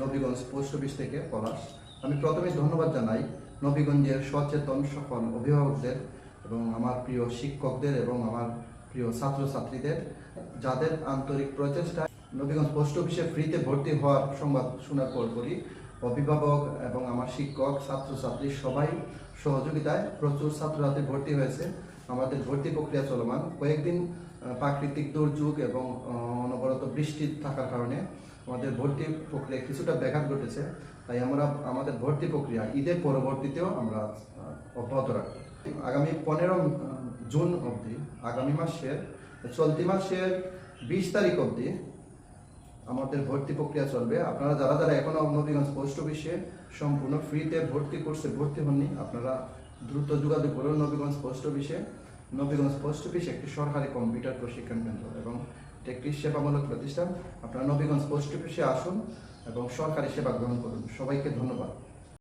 Nabiganj post office থেকে পলাশ। আমি প্রথমে ধন্যবাদ জানাই নবীগঞ্জের সচেতন সকল অভিভাবকদের এবং আমার প্রিয় শিক্ষকদের এবং আমার প্রিয় ছাত্রছাত্রীদের, যাদের আন্তরিক প্রচেষ্টা। নবীগঞ্জ পোস্ট অফিসে ফ্রিতে ভর্তি হওয়ার সংবাদ শোনার পর করি অভিভাবক এবং আমার শিক্ষক, ছাত্রছাত্রী সবাই সহযোগিতায় প্রচুর ছাত্রছাত্রী ভর্তি হয়েছে। আমাদের ভর্তি প্রক্রিয়া চলমান। কয়েকদিন প্রাকৃতিক দুর্যোগ এবং অনবরত বৃষ্টি থাকার কারণে আমাদের ভর্তি প্রক্রিয়া কিছুটা ব্যাঘাত ঘটেছে, তাই আমরা আমাদের ভর্তি প্রক্রিয়া ঈদের পরবর্তীতেও আমরা অব্যাহত রাখব। আগামী পনেরো জুন অবধি, আগামী মাসের, চলতি মাসের বিশ তারিখ অবধি আমাদের ভর্তি প্রক্রিয়া চলবে। আপনারা যারা যারা এখনও নবীগঞ্জ পোস্ট অফিসে সম্পূর্ণ ফ্রিতে ভর্তি কোর্সে ভর্তি হননি, আপনারা দ্রুত যোগাযোগ করুন নবীগঞ্জ পোস্ট অফিসে। নবীগঞ্জ পোস্ট অফিস একটি সরকারি কম্পিউটার প্রশিক্ষণ কেন্দ্র এবং একটি সেবামূলক প্রতিষ্ঠান। আপনারা নবীগঞ্জ পোস্ট অফিসে আসুন এবং সরকারি সেবা গ্রহণ করুন। সবাইকে ধন্যবাদ।